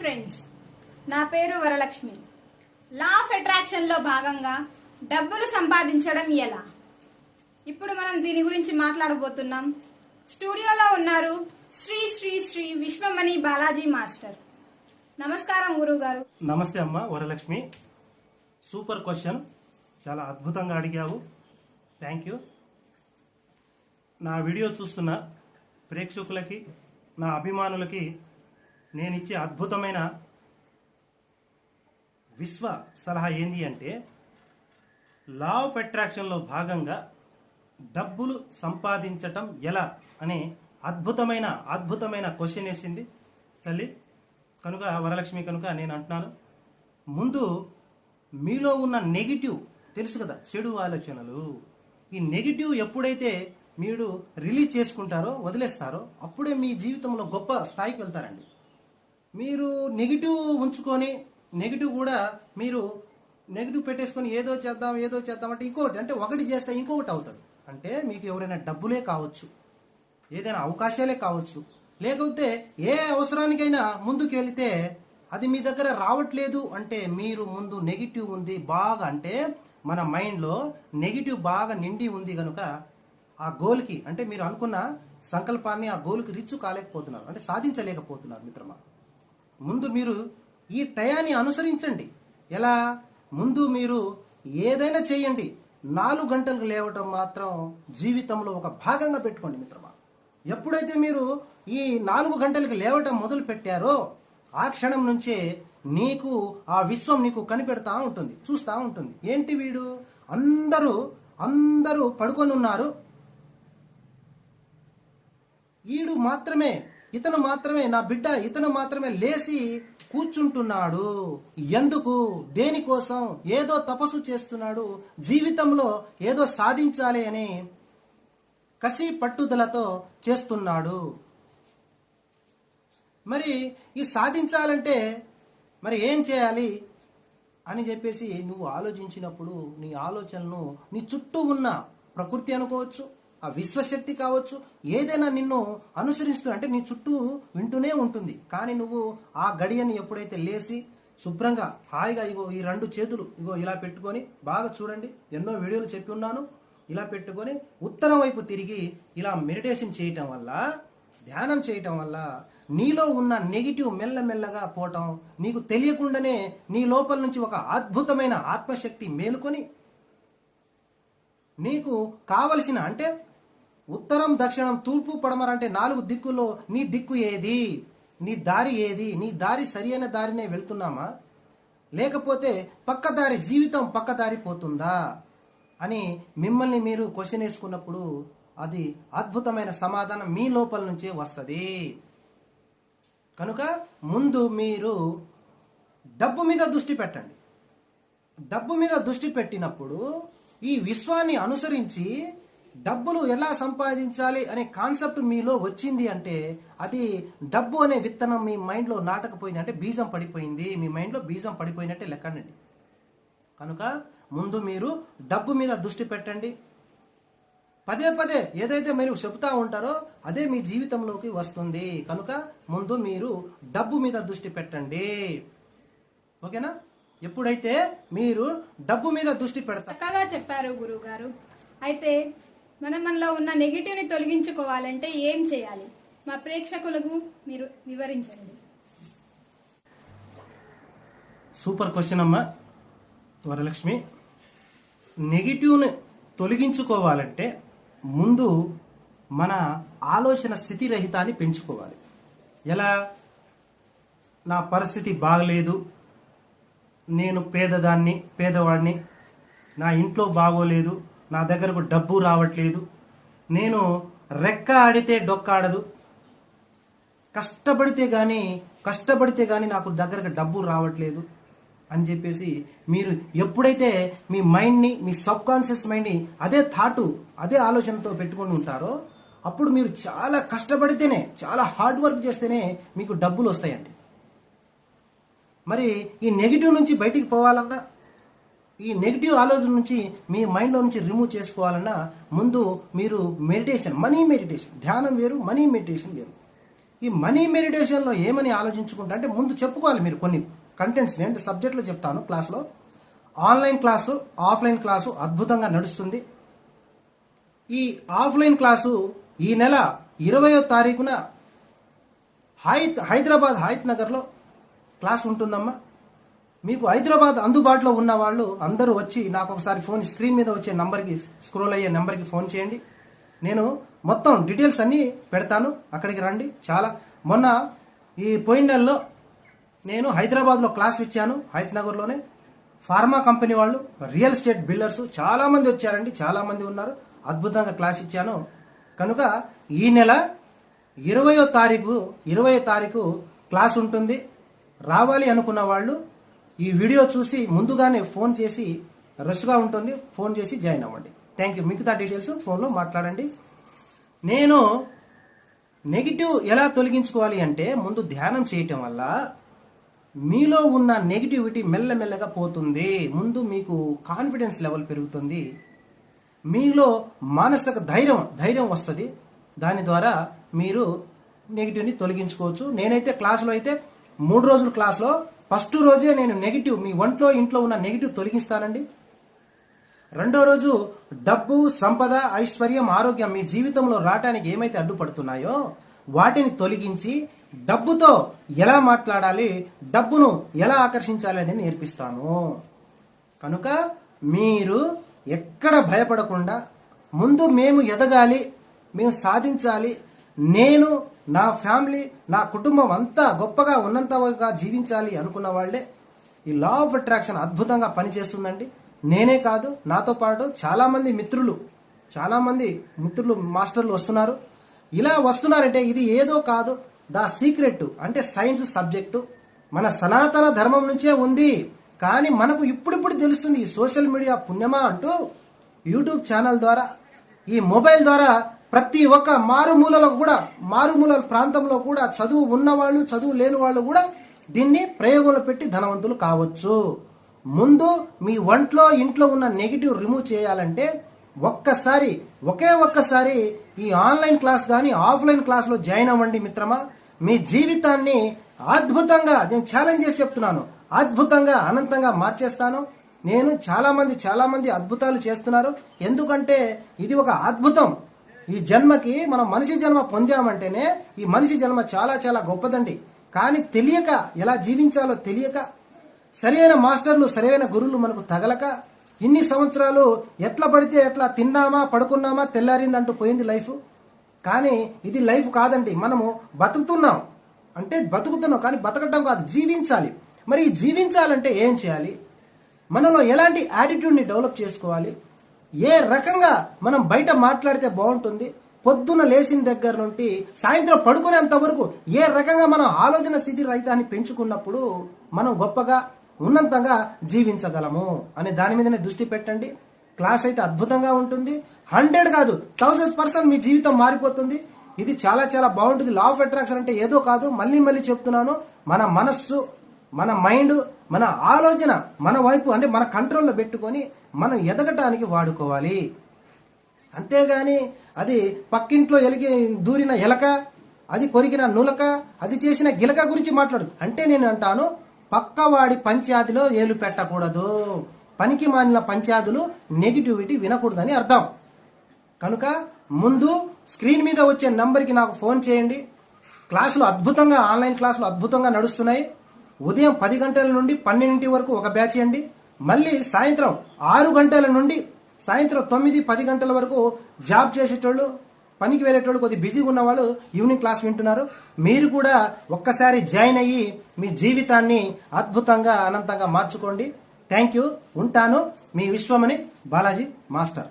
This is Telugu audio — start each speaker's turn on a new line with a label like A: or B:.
A: ఫ్రెండ్స్ నా పేరు వరలక్ష్మి. లా ఆఫ్ అట్రాక్షన్లో భాగంగా డబ్బులు సంపాదించడం ఎలా? ఇప్పుడు మనం దీని గురించి మాట్లాడబోతున్నాం. స్టూడియోలో ఉన్నారు శ్రీ శ్రీ శ్రీ విశ్వమణి బాలాజీ మాస్టర్. నమస్కారం గురువు గారు
B: నమస్తే అమ్మ వరలక్ష్మి. సూపర్ క్వశ్చన్ చాలా అద్భుతంగా అడిగావు. థ్యాంక్ యూ నా వీడియో చూస్తున్న ప్రేక్షకులకి నా అభిమానులకి నేను ఇచ్చే అద్భుతమైన విశ్వ సలహా ఏంది అంటే లా ఆఫ్ అట్రాక్షన్లో భాగంగా డబ్బులు సంపాదించటం ఎలా అనే అద్భుతమైన అద్భుతమైన క్వశ్చన్ వేసింది. తల్లి కనుక వరలక్ష్మి కనుక నేను అంటున్నాను ముందు మీలో ఉన్న నెగిటివ్ తెలుసు కదా చెడు ఆలోచనలు. ఈ నెగిటివ్ ఎప్పుడైతే మీరు రిలీజ్ చేసుకుంటారో వదిలేస్తారో అప్పుడే మీ జీవితంలో గొప్ప స్థాయికి వెళ్తారండి. మీరు నెగిటివ్ ఉంచుకొని నెగిటివ్ కూడా మీరు నెగిటివ్ పెట్టేసుకొని ఏదో చేద్దాం ఏదో చేద్దాం అంటే ఇంకోటి అంటే ఒకటి చేస్తే ఇంకొకటి అవుతుంది. అంటే మీకు ఎవరైనా డబ్బులే కావచ్చు ఏదైనా అవకాశాలే కావచ్చు లేకపోతే ఏ అవసరానికైనా ముందుకు వెళితే అది మీ దగ్గర రావట్లేదు అంటే మీరు ముందు నెగిటివ్ ఉంది బాగా అంటే మన మైండ్లో నెగిటివ్ బాగా నిండి ఉంది కనుక ఆ గోల్కి అంటే మీరు అనుకున్న సంకల్పాన్ని ఆ గోల్కి రిచ్ కాలేకపోతున్నారు అంటే సాధించలేకపోతున్నారు మిత్రమా. ముందు మీరు ఈ టయాన్ని అనుసరించండి. ఎలా? ముందు మీరు ఏదైనా చేయండి. నాలుగు గంటలకు లేవటం మాత్రం జీవితంలో ఒక భాగంగా పెట్టుకోండి మిత్రమా. ఎప్పుడైతే మీరు ఈ నాలుగు గంటలకు లేవటం మొదలు పెట్టారో ఆ క్షణం నుంచే నీకు ఆ విశ్వం నీకు కనిపెడతా ఉంటుంది చూస్తూ ఉంటుంది. ఏంటి వీడు? అందరూ అందరూ పడుకొని ఉన్నారు. ఈడు మాత్రమే ఇతను మాత్రమే నా బిడ్డ ఇతను మాత్రమే లేచి కూర్చుంటున్నాడు. ఎందుకు? దేనికోసం? ఏదో తపస్సు చేస్తున్నాడు. జీవితంలో ఏదో సాధించాలి అని కసి పట్టుదలతో చేస్తున్నాడు. మరి ఈ సాధించాలంటే మరి ఏం చేయాలి అని చెప్పేసి నువ్వు ఆలోచించినప్పుడు నీ ఆలోచనను నీ చుట్టూ ఉన్న ప్రకృతి అనుకోవచ్చు ఆ విశ్వశక్తి కావచ్చు ఏదైనా నిన్ను అనుసరిస్తూ అంటే నీ చుట్టూ వింటూనే ఉంటుంది. కానీ నువ్వు ఆ గడియని ఎప్పుడైతే లేచి శుభ్రంగా హాయిగా ఇగో ఈ రెండు చేతులు ఇగో ఇలా పెట్టుకొని బాగా చూడండి ఎన్నో వీడియోలు చెప్పి ఉన్నాను. ఇలా పెట్టుకొని ఉత్తరం వైపు తిరిగి ఇలా మెడిటేషన్ చేయటం వల్ల ధ్యానం చేయటం వల్ల నీలో ఉన్న నెగిటివ్ మెల్లమెల్లగా పోవటం నీకు తెలియకుండానే నీ లోపల నుంచి ఒక అద్భుతమైన ఆత్మశక్తి మేలుకొని నీకు కావలసిన అంటే ఉత్తరం దక్షిణం తూర్పు పడమర అంటే నాలుగు దిక్కుల్లో నీ దిక్కు ఏది? నీ దారి ఏది? నీ దారి సరియైన దారినే వెళ్తున్నామా? లేకపోతే పక్కదారి జీవితం పక్కదారి పోతుందా? అని మిమ్మల్ని మీరు క్వశ్చన్ వేసుకున్నప్పుడు అది అద్భుతమైన సమాధానం మీ లోపల నుంచే వస్తుంది. కనుక ముందు మీరు డబ్బు మీద దృష్టి పెట్టండి. డబ్బు మీద దృష్టి పెట్టినప్పుడు ఈ విశ్వాన్ని అనుసరించి డబ్బులు ఎలా సంపాదించాలి అనే కాన్సెప్ట్ మీలో వచ్చింది అంటే అది డబ్బు అనే విత్తనం మీ మైండ్లో నాటకపోయింది అంటే బీజం పడిపోయింది. మీ మైండ్లో బీజం పడిపోయినట్టే లెక్కనండి కనుక ముందు మీరు డబ్బు మీద దృష్టి పెట్టండి. పదే పదే ఏదైతే మీరు చెబుతా ఉంటారో అదే మీ జీవితంలోకి వస్తుంది. కనుక ముందు మీరు డబ్బు మీద దృష్టి పెట్టండి. ఓకేనా? ఎప్పుడైతే మీరు డబ్బు మీద దృష్టి పెడతారు
A: చెప్పారు గురువు గారు అయితే మనం మనలో ఉన్న నెగిటివ్ని తొలగించుకోవాలంటే ఏం చేయాలి? మా ప్రేక్షకులకు మీరు వివరించండి.
B: సూపర్ క్వశ్చన్ అమ్మా వరలక్ష్మి. నెగిటివ్ని తొలగించుకోవాలంటే ముందు మన ఆలోచన స్థితి రహితాన్ని పెంచుకోవాలి. ఎలా? నా పరిస్థితి బాగలేదు నేను పేదదాన్ని పేదవాడిని నా ఇంట్లో బాగోలేదు నా దగ్గరకు డబ్బు రావట్లేదు. నేను రెక్క ఆడితే డొక్కాడదు కష్టపడితే కానీ కష్టపడితే కానీ నాకు దగ్గరకు డబ్బు రావట్లేదు అని చెప్పేసి మీరు ఎప్పుడైతే మీ మైండ్ని మీ సబ్ కాన్షియస్ మైండ్ని అదే థాటు అదే ఆలోచనతో పెట్టుకొని ఉంటారో అప్పుడు మీరు చాలా కష్టపడితేనే చాలా హార్డ్ వర్క్ చేస్తేనే మీకు డబ్బులు వస్తాయండి. మరి ఈ నెగిటివ్ నుంచి బయటికి పోవాలన్నా ఈ నెగిటివ్ ఆలోచన నుంచి మీ మైండ్లో నుంచి రిమూవ్ చేసుకోవాలన్నా ముందు మీరు మెడిటేషన్ మనీ మెడిటేషన్ ధ్యానం వేరు మనీ మెడిటేషన్ వేరు. ఈ మనీ మెడిటేషన్లో ఏమని ఆలోచించుకుంటా అంటే ముందు చెప్పుకోవాలి మీరు కొన్ని కంటెంట్స్ నేను సబ్జెక్టులు చెప్తాను క్లాస్లో ఆన్లైన్ క్లాసు ఆఫ్లైన్ క్లాసు అద్భుతంగా నడుస్తుంది. ఈ ఆఫ్లైన్ క్లాసు ఈ నెల ఇరవయో తారీఖున హైత్ హైదరాబాద్ హైత్ నగర్లో క్లాస్ ఉంటుందమ్మా. మీకు హైదరాబాద్ అందుబాటులో ఉన్న వాళ్ళు అందరూ వచ్చి నాకు ఒకసారి ఫోన్ స్క్రీన్ మీద వచ్చే నంబర్కి స్క్రోల్ అయ్యే నెంబర్కి ఫోన్ చేయండి. నేను మొత్తం డీటెయిల్స్ అన్నీ పెడతాను. అక్కడికి రండి. చాలా. మొన్న ఈ పోయిన నెలలో నేను హైదరాబాద్లో క్లాస్ ఇచ్చాను. హైత్నగర్లోనే ఫార్మా కంపెనీ వాళ్ళు రియల్ ఎస్టేట్ బిల్డర్స్ చాలామంది వచ్చారండి. చాలామంది ఉన్నారు. అద్భుతంగా క్లాస్ ఇచ్చాను. కనుక ఈ నెల ఇరవయో తారీఖు ఇరవయో తారీఖు క్లాస్ ఉంటుంది. రావాలి అనుకున్న వాళ్ళు ఈ వీడియో చూసి ముందుగానే ఫోన్ చేసి రష్గా ఉంటుంది ఫోన్ చేసి జాయిన్ అవ్వండి. థ్యాంక్ యూ మిగతా డీటెయిల్స్ ఫోన్లో మాట్లాడండి. నేను నెగిటివ్ ఎలా తొలగించుకోవాలి అంటే ముందు ధ్యానం చేయటం వల్ల మీలో ఉన్న నెగిటివిటీ మెల్లమెల్లగా పోతుంది. ముందు మీకు కాన్ఫిడెన్స్ లెవెల్ పెరుగుతుంది. మీలో మానసిక ధైర్యం ధైర్యం వస్తుంది. దాని ద్వారా మీరు నెగిటివ్ని తొలగించుకోవచ్చు. నేనైతే క్లాస్లో అయితే మూడు రోజుల క్లాస్లో ఫస్ట్ రోజే నేను నెగిటివ్ మీ ఒంట్లో ఇంట్లో ఉన్న నెగిటివ్ తొలగిస్తానండి. రెండో రోజు డబ్బు సంపద ఐశ్వర్యం ఆరోగ్యం మీ జీవితంలో రావటానికి ఏమైతే అడ్డుపడుతున్నాయో వాటిని తొలగించి డబ్బుతో ఎలా మాట్లాడాలి డబ్బును ఎలా ఆకర్షించాలి అనేది నేర్పిస్తాను. కనుక మీరు ఎక్కడ భయపడకుండా ముందు మేము ఎదగాలి మేము సాధించాలి నేను నా ఫ్యామిలీ నా కుటుంబం అంతా గొప్పగా ఉన్నంతగా జీవించాలి అనుకున్న వాళ్ళే. ఈ లా ఆఫ్ అట్రాక్షన్ అద్భుతంగా పనిచేస్తుందండి. నేనే కాదు నాతో పాటు చాలామంది మిత్రులు చాలామంది మిత్రులు మాస్టర్లు వస్తున్నారు. ఇలా వస్తున్నారంటే ఇది ఏదో కాదు ద సీక్రెట్ అంటే సైన్స్ సబ్జెక్టు. మన సనాతన ధర్మం నుంచే ఉంది. కానీ మనకు ఇప్పుడిప్పుడు తెలుస్తుంది ఈ సోషల్ మీడియా పుణ్యమా అంటూ యూట్యూబ్ ఛానల్ ద్వారా ఈ మొబైల్ ద్వారా ప్రతి ఒక్క మారుమూలలో కూడా మారుమూల ప్రాంతంలో కూడా చదువు ఉన్నవాళ్ళు చదువు లేని వాళ్ళు కూడా దీన్ని ప్రయోగంలో పెట్టి ధనవంతులు కావచ్చు. ముందు మీ ఒంట్లో ఇంట్లో ఉన్న నెగిటివ్ రిమూవ్ చేయాలంటే ఒక్కసారి ఒకే ఒక్కసారి ఈ ఆన్లైన్ క్లాస్ కానీ ఆఫ్లైన్ క్లాస్లో జాయిన్ అవ్వండి మిత్రమా. మీ జీవితాన్ని అద్భుతంగా నేను ఛాలెంజ్ చేసి చెప్తున్నాను అద్భుతంగా అనంతంగా మార్చేస్తాను. నేను చాలామంది చాలామంది అద్భుతాలు చేస్తున్నారు. ఎందుకంటే ఇది ఒక అద్భుతం. ఈ జన్మకి మనం మనిషి జన్మ పొందామంటేనే ఈ మనిషి జన్మ చాలా చాలా గొప్పదండి. కానీ తెలియక ఎలా జీవించాలో తెలియక సరైన మాస్టర్లు సరైన గురువులు మనకు తగలక ఇన్ని సంవత్సరాలు ఎట్లా పడితే ఎట్లా తిన్నామా పడుకున్నామా తెల్లారిందంటూ పోయింది లైఫ్. కానీ ఇది లైఫ్ కాదండి. మనము బతుకుతున్నాం. అంటే బతుకుతున్నాం కానీ బతకటం కాదు జీవించాలి. మరి జీవించాలంటే ఏం చేయాలి? మనలో ఎలాంటి యాటిట్యూడ్ని డెవలప్ చేసుకోవాలి? ఏ రకంగా మనం బయట మాట్లాడితే బాగుంటుంది? పొద్దున లేచిన దగ్గర నుండి సాయంత్రం పడుకునేంత వరకు ఏ రకంగా మనం ఆలోచన స్థితి రహితాన్ని పెంచుకున్నప్పుడు మనం గొప్పగా ఉన్నంతంగా జీవించగలము? అనే దాని మీదనే దృష్టి పెట్టండి. క్లాస్ అయితే అద్భుతంగా ఉంటుంది. హండ్రెడ్ కాదు థౌసండ్ పర్సెంట్ మీ జీవితం మారిపోతుంది. ఇది చాలా చాలా బాగుంటుంది. లా ఆఫ్ అట్రాక్షన్ అంటే ఏదో కాదు. మళ్ళీ మళ్ళీ చెప్తున్నాను మన మనస్సు మన మైండ్ మన ఆలోచన మన వైపు అంటే మన కంట్రోల్లో పెట్టుకొని మనం ఎదగటానికి వాడుకోవాలి. అంతేగాని అది పక్కింట్లో ఎలిగి దూరిన ఎలక అది కొరికిన నులక అది చేసిన గిలక గురించి మాట్లాడు అంటే నేను అంటాను పక్కవాడి పంచాయతీలో ఏలు పెట్టకూడదు. పనికి మాలిన పంచాయతీలు నెగిటివిటీ వినకూడదని అర్థం. కనుక ముందు స్క్రీన్ మీద వచ్చే నంబర్కి నాకు ఫోన్ చేయండి. క్లాసులు అద్భుతంగా ఆన్లైన్ క్లాసులు అద్భుతంగా నడుస్తున్నాయి. ఉదయం పది గంటల నుండి పన్నెండింటి వరకు ఒక బ్యాచ్ అండి. మళ్ళీ సాయంత్రం ఆరు గంటల నుండి సాయంత్రం తొమ్మిది పది గంటల వరకు జాబ్ చేసేటోళ్ళు పనికి వెళ్ళేటోళ్ళు కొద్ది బిజీగా ఉన్న వాళ్ళు ఈవినింగ్ క్లాస్ వింటున్నారు. మీరు కూడా ఒక్కసారి జాయిన్ అయ్యి మీ జీవితాన్ని అద్భుతంగా అనంతంగా మార్చుకోండి. Thank you. ఉంటాను. మీ విశ్వమని బాలాజీ మాస్టర్.